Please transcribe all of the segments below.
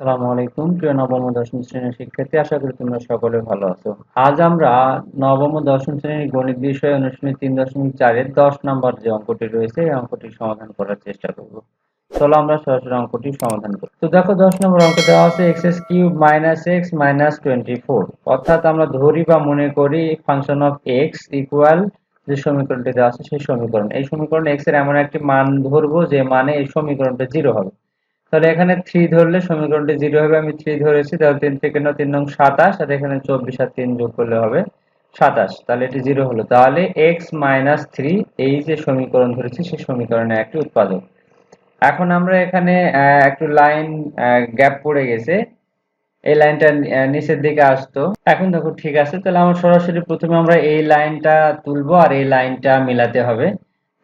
আসসালামু আলাইকুম। প্রিয় নবম দশম শ্রেণির শিক্ষার্থী, আশা করি তোমরা সকলে ভালো আছো। আজ আমরা নবম দশম শ্রেণির গণিত বিষয় অনুশীলনী তিন দশমিক চারের দশ নম্বর যে অঙ্কটি রয়েছে, এই অঙ্কটি সমাধান করার চেষ্টা করব। চলো আমরা সরাসরি অঙ্কটি সমাধান করি। তো দেখো, দশ নম্বর অঙ্ক দেওয়া আছে x s cube minus x minus twenty four অর্থাৎ আমরা ধরি বা মনে করি ফাংশন অফ এক্স ইকুয়াল যে সমীকরণটি দেওয়া আছে, সেই সমীকরণ। এই সমীকরণ এক্সের এমন একটি মান ধরবো, যে মানে এই সমীকরণটা জিরো হবে। তাহলে এখানে থ্রি ধরলে সমীকরণটি জিরো হবে, আমি থ্রি ধরেছি, তাহলে তিন থেকে ন, তিন নং সাতাশ, আর এখানে চব্বিশ আর তিন যোগ করলে হবে সাতাশ, তাহলে এটি জিরো হলো। তাহলে এক্স মাইনাস থ্রি এই যে সমীকরণ ধরেছি, সেই সমীকরণের একটি উৎপাদক। এখন আমরা এখানে একটু লাইন গ্যাপ পড়ে গেছে। এই লাইনটা নিচের দিকে আসতো। এখন দেখো ঠিক আছে, তাহলে আমার সরাসরি প্রথমে আমরা এই লাইনটা তুলবো, আর এই লাইনটা মিলাতে হবে।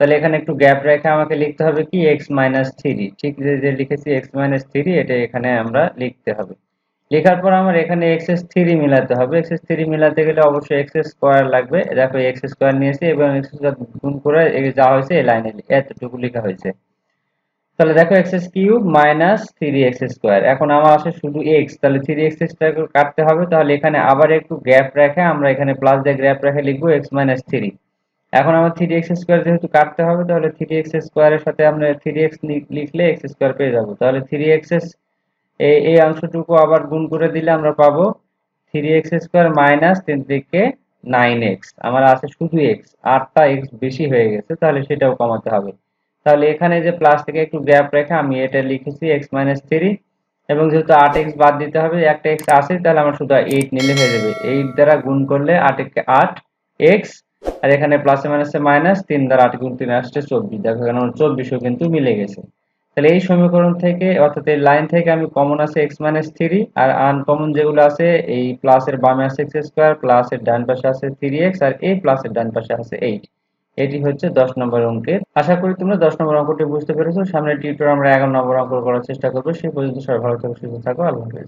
তাহলে এখানে একটু গ্যাপ রেখে আমাকে লিখতে হবে কি? এক্স মাইনাস থ্রি ঠিক যে যে লিখেছি এক্স মাইনাস থ্রি এটা এখানে আমরা লিখতে হবে। লেখার পর আমার এখানে এক্স এস থ্রি মিলাতে হবে। এক্স এস থ্রি মিলাতে গেলে অবশ্যই এক্স স্কোয়ার লাগবে। দেখো এক্স স্কোয়ার নিয়েছি এবং এক্স গুণ করে যা হয়েছে এই লাইনে এতটুকু লেখা হয়েছে। তাহলে দেখো x s cube minus three x square এখন আমার আসে শুধু এক্স তাহলে থ্রি এক্স কাটতে হবে। তাহলে এখানে আবার একটু গ্যাপ রেখে আমরা এখানে প্লাস দিয়ে গ্যাপ রেখে লিখব এক্স মাইনাস থ্রি এখন আমার থ্রি এক্স স্কোয়ার যেহেতু কাটতে হবে, তাহলে থ্রি এক্স স্কোয়ারের সাথে আমরা থ্রি এক্স লিখলে এক্স স্কোয়ার পেয়ে যাব। তাহলে থ্রি এক্স এই অংশটুকু আবার গুণ করে দিলে আমরা পাবো থ্রি এক্স স্কোয়ার মাইনাস তিন থেকে নাইন এক্স আমার আছে শুধু এক্স আটটা এক্স বেশি হয়ে গেছে, তাহলে সেটাও কমাতে হবে। তাহলে এখানে যে প্লাস থেকে একটু গ্যাপ রেখে আমি এটা লিখেছি এক্স মাইনাস থ্রি এবং যেহেতু আট এক্স বাদ দিতে হবে, একটা এক্স আছে, তাহলে আমার শুধু এইট নিলে হয়ে যাবে। এইট দ্বারা গুণ করলে আট আট এক্স আর এখানে প্লাসে মাইনাসে মাইনাস তিন দ্বারা আট গুণ তিন আসছে চব্বিশ। দেখো এখানে চব্বিশও কিন্তু মিলে গেছে। তাহলে এই সমীকরণ থেকে, অর্থাৎ এই লাইন থেকে আমি কমন আছে এক্স মাইনাস থ্রি আর আনকমন যেগুলো আছে, এই প্লাসের বামে আছে এক্স স্কোয়ার প্লাসের ডান পাশে আছে থ্রি এক্স আর এই প্লাসের ডান পাশে আছে এইট এটি হচ্ছে দশ নম্বর অঙ্কের। আশা করি তোমরা দশ নম্বর অঙ্কটি বুঝতে পেরেছ। সামনে টিউটোর আমরা এগারো নম্বর অঙ্ক করার চেষ্টা করব। সেই পর্যন্ত সবাই ভালো থাকো, সুস্থ থাকো। আল্লাহ হাফেজ।